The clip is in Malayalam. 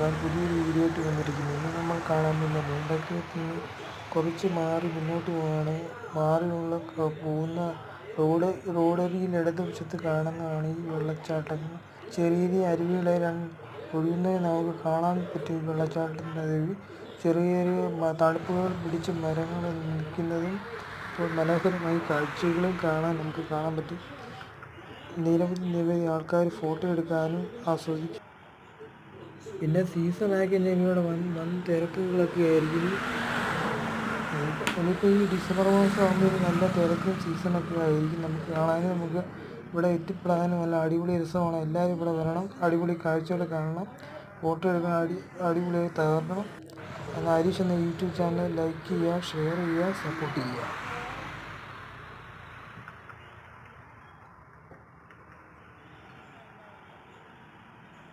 ഞാൻ പുതിയൊരു വീഡിയോ ആയിട്ട് വന്നിരിക്കുന്നു. ഇന്ന് നമ്മൾ കാണാൻ പോകുന്നത് മുണ്ടക്കയത്ത് നിന്ന് കുറച്ച് മാറി മുന്നോട്ട് പോവാണ് മാറിയുള്ള പോകുന്ന റോഡ് റോഡരികിൽ ഇടതുവശത്ത് കാണുന്നതാണ് ഈ വെള്ളച്ചാട്ടം. ചെറിയ ചെറിയ അരുവികളെ ഒഴുകുന്നത് നമുക്ക് കാണാൻ പറ്റും വെള്ളച്ചാട്ടത്തിന്റെ അരുവി. ചെറിയ ചെറിയ തണുപ്പുകൾ പിടിച്ച് മരങ്ങൾ നിൽക്കുന്നതും ഇപ്പോൾ മനോഹരമായി കാഴ്ചകളും കാണാൻ നമുക്ക് കാണാൻ പറ്റും. നിരവധി നിരവധി ആൾക്കാർ ഫോട്ടോ എടുക്കാനും ആസ്വദിക്കും. പിന്നെ സീസൺ ആയി കഴിഞ്ഞാൽ വൻ വൻ തിരക്കുകളൊക്കെ ആയിരിക്കും. ഇനിയിപ്പോൾ ഈ ഡിസംബർ മാസം ആകുമ്പോൾ നല്ല തിരക്കും സീസണൊക്കെ ആയിരിക്കും നമുക്ക് കാണാനും നമുക്ക് ഇവിടെ എത്തിപ്പെടാനും നല്ല അടിപൊളി രസമാണ്. എല്ലാവരും ഇവിടെ വരണം. അടിപൊളി കാഴ്ചകൾ കാണണം. ഫോട്ടോ എടുക്കാൻ അടി അടിപൊളിയായി തകർക്കണം. എന്നാൽ ഹരീഷ് എന്ന യൂട്യൂബ് ചാനൽ ലൈക്ക് ചെയ്യുക ഷെയർ ചെയ്യുക സപ്പോർട്ട് ചെയ്യുക.